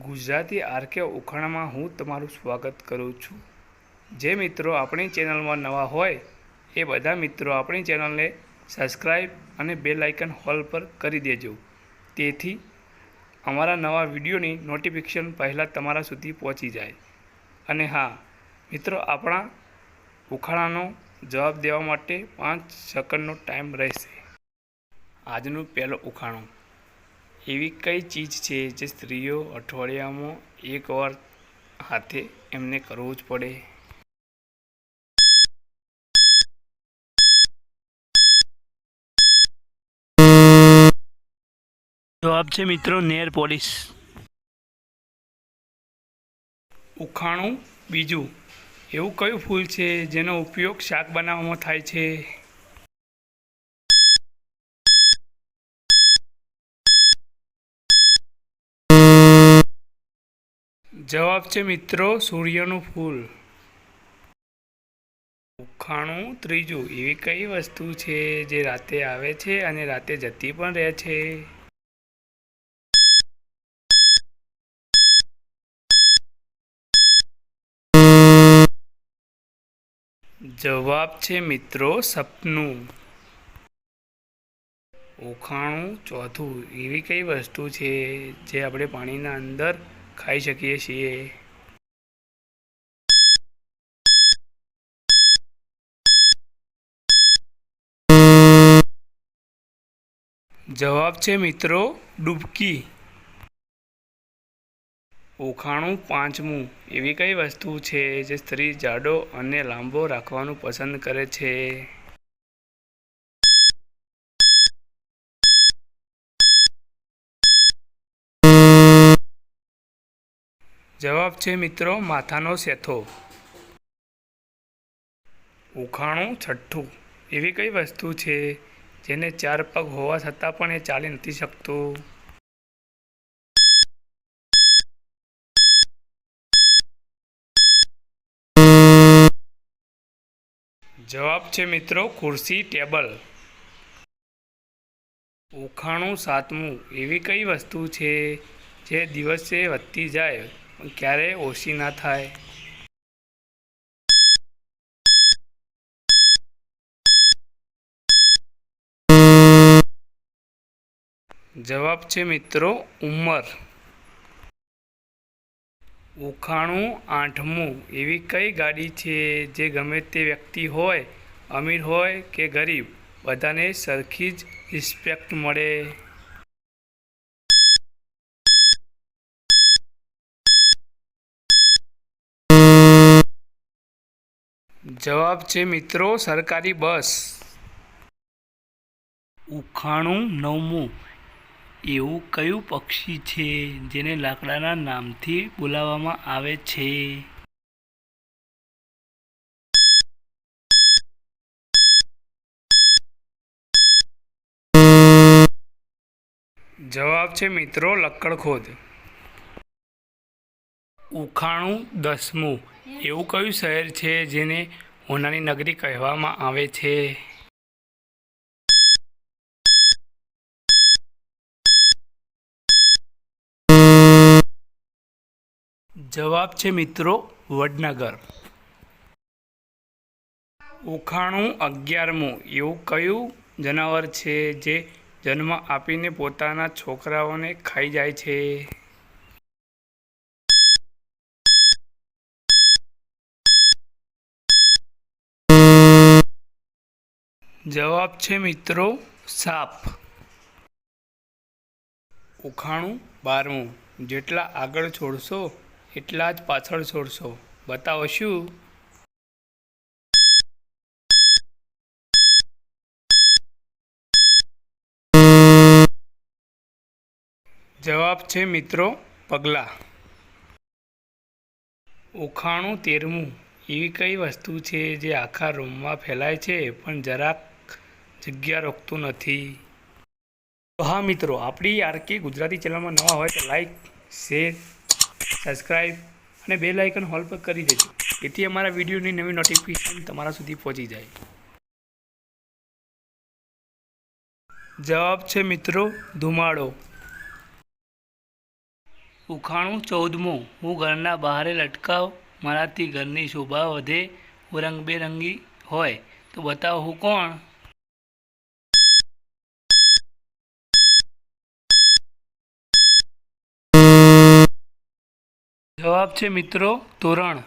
Gujarati RK ઉખાણામાં હું તમારું સ્વાગત કરું છું. જે મિત્રો આપણી ચેનલમાં નવા હોય, એ બધા મિત્રો આપણી ચેનલને સબસ્ક્રાઈબ અને બેલ આઇકન હોલ પર કરી દેજો. તેથી, અમારા નવા વિડીયોની નોટિફિકેશન પહેલાં તમારા સુધી પહોંચી જાય. અને હા, મિત્રો, આપણા ઉખાણાનો જવાબ દેવા માટે પાંચ સેકન્ડનો ટાઈમ રહેશે. આજનું પહેલું ઉખાણું. એવી કઈ ચીજ છે જે સ્ત્રીઓ અઠવાડિયામાં એકવાર હાથે એમને કરવું જ પડે? જવાબ છે મિત્રો નેર પોલીસ. ઉખાણું બીજું. એવું કયું ફૂલ છે જેનો ઉપયોગ શાક બનાવવામાં થાય છે? જવાબ છે મિત્રો, સૂર્યનું ફૂલ. ઉખાણું ત્રીજું. એવી કઈ વસ્તુ છે જે રાતે આવે છે અને રાતે જતી પણ રહે છે? જવાબ છે મિત્રો, સપનું. ઉખાણું ચોથું. એવી કઈ વસ્તુ છે જે આપણે પાણીના અંદર ખાઈ શકીએ છીએ. જવાબ છે મિત્રો, ડૂબકી. ઉખાણું પાંચમું. એવી કઈ વસ્તુ છે જે સ્ત્રી જાડો અને લાંબો રાખવાનું પસંદ કરે છે? જવાબ છે મિત્રો, માથાનો સેથો ઉખાણું છઠ્ઠું. એવી કઈ વસ્તુ છે જેને ચાર પગ હોવા છતાં પણ એ ચાલી નથી શકતું? જવાબ છે મિત્રો, ખુરશી ટેબલ. ઉખાણું સાતમું. એવી કઈ વસ્તુ છે જે દિવસે વધતી જાય? પણ ક્યારેય ઓછી ના થાય. જવાબ છે મિત્રો ઉંમર. ઉખાણું આઠમું. એવી કઈ ગાડી છે જે ગમે તે વ્યક્તિ હોય, અમીર હોય કે ગરીબ, બધાને સરખી જ રિસ્પેક્ટ મળે? જવાબ છે મિત્રો સરકારી બસ. ઉખાણું નવમું. એવું કયું પક્ષી છે જેને લાકડાના નામથી બોલાવવામાં આવે છે? જવાબ છે મિત્રો લક્કડખોદ. ઉખાણું દસમું. એવું કયું શહેર છે જેને હોનાની નગરી કહેવામાં આવે છે. જવાબ છે મિત્રો વડનગર. ઉખાણું અગિયારમું, એવું કયું જનાવર છે જે જન્મ આપીને પોતાના છોકરાઓને ખાઈ જાય છે? જવાબ છે મિત્રો સાપ. ઉખાણું બારમું. જેટલા આગળ છોડશો, એટલા જ પાછળ છોડશો. બતાવો શું? જવાબ છે મિત્રો પગલા. ઉખાણું તેરમું. એવી કઈ વસ્તુ છે જે આખા રૂમમાં ફેલાય છે? પણ જરાક જગ્યા રોકતું નથી. તો હા મિત્રો, આપણી આરકે ગુજરાતી ચેનલમાં નવા હોય તો લાઈક શેર સબસ્ક્રાઈબ અને બે લાઇકન હોલ પર કરી દેજો. જેથી અમારા વિડીયોની નવી નોટિફિકેશન તમારા સુધી પહોંચી જાય. જવાબ છે મિત્રો, ધુમાડો. ઉખાણું ચૌદમું. હું ઘરના બહારે લટકાવ, મારાથી ઘરની શોભા વધે, હું રંગબેરંગી હોય, તો બતાવો હું કોણ? જવાબ છે મિત્રો તોરણ.